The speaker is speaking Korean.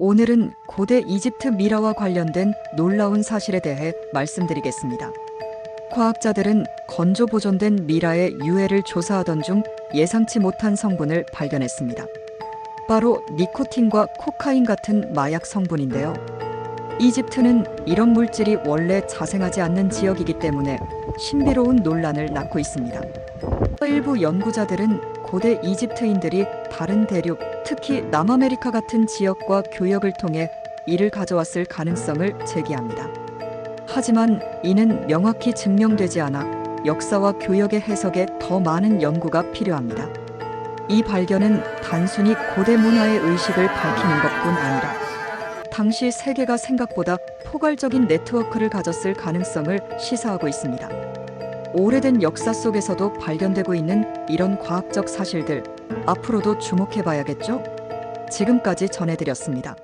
오늘은 고대 이집트 미라와 관련된 놀라운 사실에 대해 말씀드리겠습니다. 과학자들은 건조 보존된 미라의 유해를 조사하던 중 예상치 못한 성분을 발견했습니다. 바로 니코틴과 코카인 같은 마약 성분인데요. 이집트는 이런 물질이 원래 자생하지 않는 지역이기 때문에 신비로운 논란을 낳고 있습니다. 일부 연구자들은 고대 이집트인들이 다른 대륙, 특히 남아메리카 같은 지역과 교역을 통해 이를 가져왔을 가능성을 제기합니다. 하지만 이는 명확히 증명되지 않아 역사와 교역의 해석에 더 많은 연구가 필요합니다. 이 발견은 단순히 고대 문화의 의식을 밝히는 것뿐 아니라 당시 세계가 생각보다 포괄적인 네트워크를 가졌을 가능성을 시사하고 있습니다. 오래된 역사 속에서도 발견되고 있는 이런 과학적 사실들 앞으로도 주목해 봐야겠죠? 지금까지 전해드렸습니다.